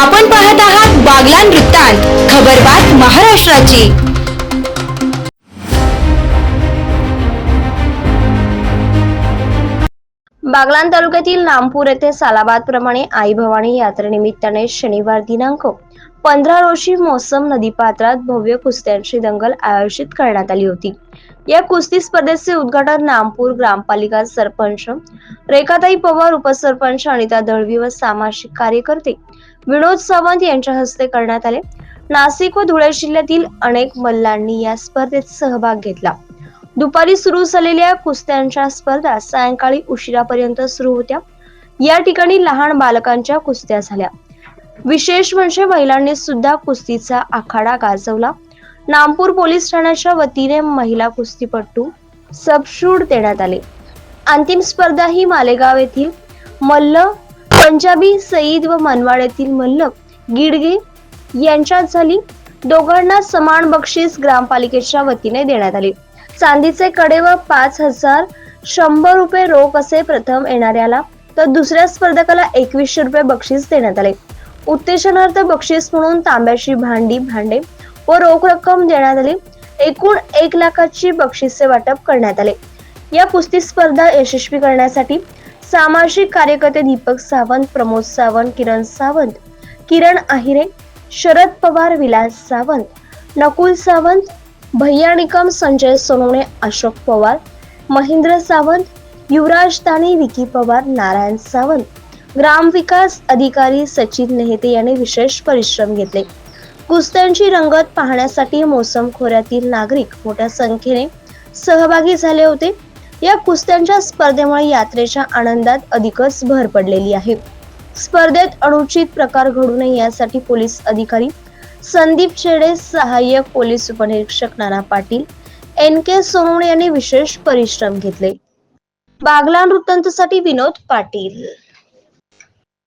आपण पाहत आहात बागलान वृत्तांत खबरबात महाराष्ट्राची. बागलान तालुक्यातील नामपूर येथे सालाबाद प्रमाणे आई भवानी यात्रेनिमित्ताने शनिवार दिनांक पंधरा रोजी मोसम नदीपात्रात भव्य कुस्त्यांची दंगल आयोजित करण्यात आली होती. या कुस्ती स्पर्धेचे उद्घाटन नामपूर ग्रामपालिका सरपंच रेखाताई पवार उपसरपंच अनिता दळवी व सामाजिक कार्यकर्ते विनोद सावंत यांच्या हस्ते करण्यात आले. नाशिक व धुळे जिल्ह्यातील अनेक मल्लांनी या स्पर्धेत सहभाग घेतला. दुपारी सुरू झालेल्या कुस्त्यांच्या स्पर्धा सायंकाळी उशिरापर्यंत सुरू होत्या. या ठिकाणी लहान बालकांच्या कुस्त्या झाल्या. विशेष म्हणजे महिलांनी सुद्धा कुस्तीचा आखाडा गाजवला. नामपूर पोलीस ठाण्याच्या वतीने महिला कुस्तीपटू सबशूड देण्यात आले. अंतिम स्पर्धा ही मालेगाव येथील मल्ल पंजाबी सईद व मनवाड येथील मल्ल गिडगे यांच्यात झाली. दोघांना समान बक्षीस ग्रामपालिकेच्या वतीने देण्यात आले. चांदीचे कडे व पाच हजार शंभर रुपये रोख असे प्रथम येणाऱ्याला तर दुसऱ्या स्पर्धकाला एकवीसशे रुपये बक्षीस देण्यात आले. उत्तेजनार्थ बक्षीस म्हणून तांब्याची भांडी भांडे व रोख रक्कम देण्यात आली. एकूण एक लाखाची बक्षिसे वाटप करण्यात आले. या कुस्ती स्पर्धा यशस्वी करण्यासाठी सामाजिक कार्यकर्ते दीपक सावंत प्रमोद सावंत किरण सावंत किरण आहिरे शरद पवार विलास सावंत नकुल सावंत भैया निकम संजय सोनवणे अशोक पवार महेंद्र सावंत युवराज दाणी विकी पवार नारायण सावंत ग्रामविकास अधिकारी सचिन नेहते यांनी विशेष परिश्रम घेतले. कुस्त्यांची रंगत पाहण्यासाठी मोसम खोऱ्यातील नागरिक मोठ्या संख्येने सहभागी झाले होते. या कुस्त्यांच्या स्पर्धेमुळे यात्रेच्या आनंदात अधिकच भर पडलेली आहे. स्पर्धेत अनुचित प्रकार घडू नये यासाठी पोलीस अधिकारी संदीप चेडे सहाय्यक पोलीस उपनिरीक्षक नाना पाटील एन के सोनवणे यांनी विशेष परिश्रम घेतले. बागला वृत्तांतसाठी विनोद पाटील.